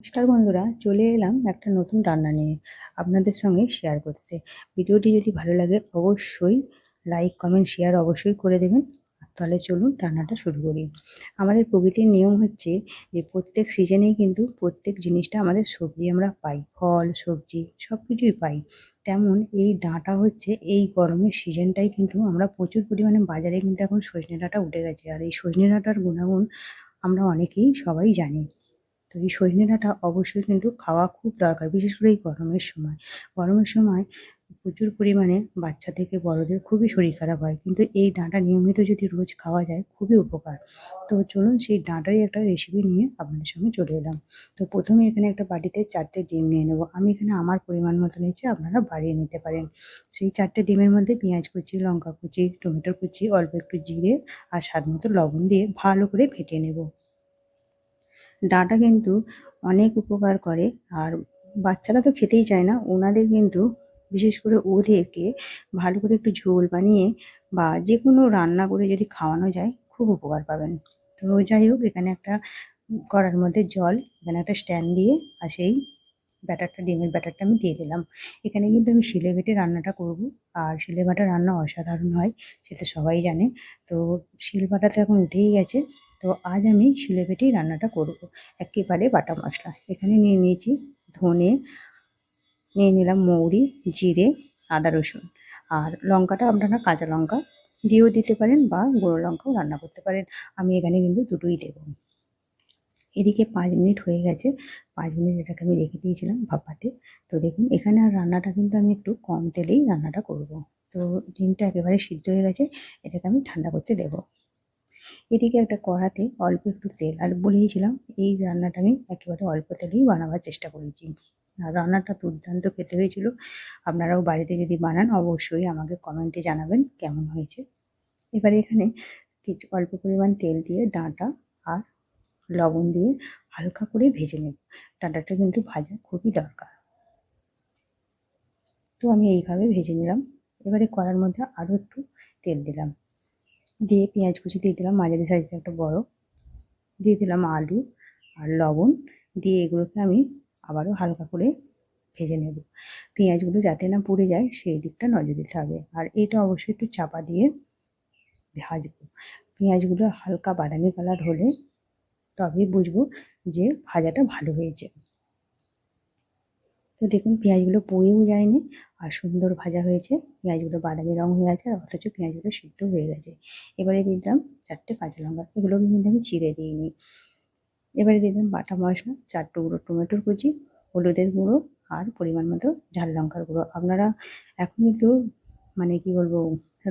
নমস্কার বন্ধুরা, চলে এলাম একটা নতুন রান্না নিয়ে আপনাদের সঙ্গে শেয়ার করতে। ভিডিওটি যদি ভালো লাগে অবশ্যই লাইক কমেন্ট শেয়ার অবশ্যই করে দেবেন। তাহলে চলুন রান্নাটা শুরু করি। আমাদের প্রকৃতির নিয়ম হচ্ছে যে প্রত্যেক সিজনেই কিন্তু প্রত্যেক জিনিসটা আমাদের সবজি আমরা পাই। ফল, সবজি সব কিছুই পাই। তেমন এই ডাঁটা হচ্ছে এই গরমের সিজনটাই কিন্তু আমরা প্রচুর পরিমাণে বাজারে কিন্তু এখন সজনে ডাঁটা উঠে গেছে। আর এই সজনে ডাঁটার গুণাগুণ আমরা অনেকেই সবাই জানি। তো এই সজনে ডাঁটা অবশ্যই কিন্তু খাওয়া খুব দরকার, বিশেষ করে এই গরমের সময়। গরমের সময় প্রচুর পরিমাণে বাচ্চা থেকে বড়দের খুবই শরীর খারাপ হয়, কিন্তু এই ডাঁটা নিয়মিত যদি রোজ খাওয়া যায় খুবই উপকার। তো চলুন সেই ডাঁটারই একটা রেসিপি নিয়ে আপনাদের সঙ্গে চলে এলাম। তো প্রথমে এখানে একটা বাটিতে চারটে ডিম নিয়ে নেব। আমি এখানে আমার পরিমাণ মতো নিয়েছি, আপনারা বাড়িয়ে নিতে পারেন। সেই চারটে ডিমের মধ্যে পেঁয়াজ কুচি, লঙ্কা কুচি, টমেটো কুচি, অল্প একটু জিরে আর স্বাদ মতো লবণ দিয়ে ভালো করে ফেটিয়ে নেব। ডাঁটা কিন্তু অনেক উপকার করে। আর বাচ্চারা তো খেতেই চায় না। ওনাদের কিন্তু বিশেষ করে ওদেরকে ভালো করে একটু ঝোল বানিয়ে বা যে কোনো রান্না করে যদি খাওয়ানো যায়, খুব উপকার পাবেন। তো যাই হোক, এখানে একটা কড়ার মধ্যে জল, এখানে একটা স্ট্যান্ড দিয়ে আর সেই ব্যাটারটা, ডিমের ব্যাটারটা আমি দিয়ে দিলাম। এখানে কিন্তু আমি শিলে বেটে রান্নাটা করব। আর শিলে বাটা রান্না অসাধারণ হয় সেটা সবাই জানে। তো শিল বাটা তো এখন উঠেই গেছে। তো আজ আমি শিলে বেটেই রান্নাটা করব। একেবারে বাটা মশলা। এখানে নিয়ে নিয়েছি ধনে, নিয়ে নিলাম মৌরি, জিরে, আদা রসুন। আর লঙ্কাটা আপনারা কাঁচা লঙ্কা দিয়েও দিতে পারেন বা গুঁড়ো লঙ্কাও রান্না করতে পারেন। আমি এখানে কিন্তু দুটোই দেবো। এদিকে পাঁচ মিনিট হয়ে গেছে। পাঁচ মিনিট এটাকে আমি রেখে দিয়েছিলাম ভাপাতে। তো দেখুন, এখানে আর রান্নাটা কিন্তু আমি একটু কম তেলেই রান্নাটা করব। তো ডিমটা একেবারে সিদ্ধ হয়ে গেছে। এটাকে আমি ঠান্ডা করতে দেব। এদিকে একটা কড়াতে অল্প একটু তেল, আর বলেইছিলাম এই রান্নাটা আমি একেবারে অল্প তেলেই বানাবার চেষ্টা করেছি। আর রান্নাটা দুর্দান্ত খেতে হয়েছিল। আপনারাও বাড়িতে যদি বানান, অবশ্যই আমাকে কমেন্টে জানাবেন কেমন হয়েছে। এবারে এখানে কিছু অল্প পরিমাণ তেল দিয়ে ডাঁটা আর লবণ দিয়ে হালকা করে ভেজে নেব। ডাঁটাটা কিন্তু ভাজা খুবই দরকার। তো আমি এইভাবে ভেজে নিলাম। এবারে কড়ার মধ্যে আরও একটু তেল দিলাম। দিয়ে পেঁয়াজ কুচি দিয়ে দিলাম, মাঝারি সাইজের একটা বড়। দিয়ে দিলাম আলু আর লবণ, দিয়ে এগুলোকে আমি আবারও হালকা করে ভেজে নেব। পেঁয়াজগুলো যাতে না পুড়ে যায়, সেই দিকটা নজর দিতে হবে। আর এটা অবশ্যই একটু চাপা দিয়ে ভাজবো। পেঁয়াজগুলো হালকা বাদামি কালার হলে তবে বুঝব যে ভাজাটা ভালো হয়েছে। তো দেখুন, পেঁয়াজগুলো পুড়েও যায়নি আর সুন্দর ভাজা হয়েছে। পেঁয়াজগুলো বাদামি রঙ হয়ে আছে আর অথচ পেঁয়াজগুলো সিদ্ধ হয়ে গেছে। এবারে দিলাম চারটে কাঁচা লঙ্কা, এগুলোকে কিন্তু আমি চিড়ে দিইনি। এবারে দিলাম বাটা মশলা, চার টুকরো টমেটোর কুচি, হলুদের গুঁড়ো আর পরিমাণ মতো ঝাল লঙ্কার গুঁড়ো। আপনারা এখন কিন্তু মানে কি বলব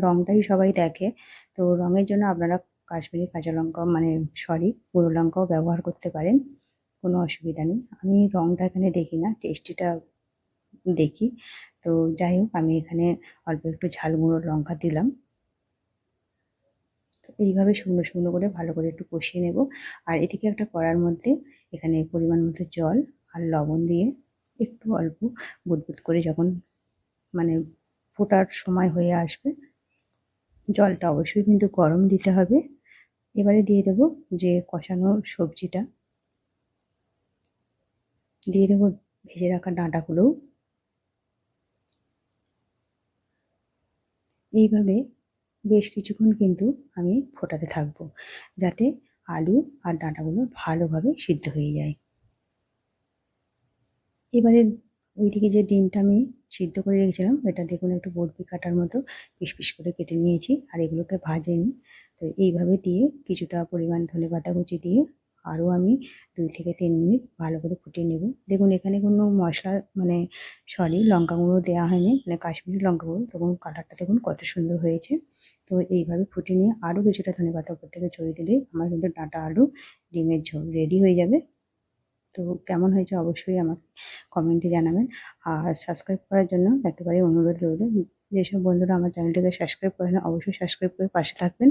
রঙটাই সবাই দেখে। তো রঙের জন্য আপনারা কাশ্মীরি কাঁচা লঙ্কা মানে সরি, গুঁড়ো লঙ্কাও ব্যবহার করতে পারেন। কোনো অসুবিধা নেই। আমি রঙটা এখানে দেখি না, টেস্টিটা দেখি। তো যাই হোক, আমি এখানে অল্প একটু ঝাল গুঁড়ো লঙ্কা দিলাম। এইভাবে শুকনো শুকনো করে ভালো করে একটু কষিয়ে নেব। আর এদিকে একটা কড়ার মধ্যে এখানে পরিমাণ মতো জল আর লবণ দিয়ে একটু অল্প বুদবুদ করে যখন মানে ফোটার সময় হয়ে আসবে, জলটা অবশ্যই কিন্তু গরম দিতে হবে। এবারে দিয়ে দেব যে কষানো সবজিটা। দিয়ে দেবো ভেজে রাখা ডাঁটাগুলোও এইভাবে বেশ কিছুক্ষণ কিন্তু আমি ফোটাতে থাকব, যাতে আলু আর ডাঁটাগুলো ভালোভাবে সিদ্ধ হয়ে যায়। এবারে ওইদিকে যে ডিমটা আমি সিদ্ধ করে রেখেছিলাম, এটা দেখুন একটু বরফি কাটার মতো পিস পিস করে কেটে নিয়েছি, আর এগুলোকে ভাজেনি তো এইভাবে দিয়ে কিছুটা পরিমাণ ধনে পাতা কুচি দিয়ে আরও আমি দুই থেকে তিন মিনিট ভালো করে ফুটিয়ে নেব। দেখুন, এখানে কোনো মশলা মানে সরি লঙ্কা গুঁড়ো দেওয়া হয়নি মানে কাশ্মীরি লঙ্কা গুঁড়ো তখন কালারটা দেখুন কত সুন্দর হয়েছে। তো এইভাবে ফুটিয়ে নিয়ে আরও কিছুটা ধনে পাতা উপর থেকে ছড়িয়ে দিলে আমার কিন্তু ডাঁটা আলু ডিমের ঝোল রেডি হয়ে যাবে। তো কেমন হয়েছে অবশ্যই আমাকে কমেন্টে জানাবেন। আর সাবস্ক্রাইব করার জন্য একেবারে অনুরোধ রইল, যেসব বন্ধুরা আমার চ্যানেলটিকে সাবস্ক্রাইব করেন, অবশ্যই সাবস্ক্রাইব করে পাশে থাকবেন।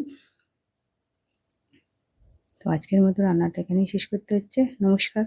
তো আজকের মতো রান্নাটা এখানেই শেষ করতে হচ্ছে। নমস্কার।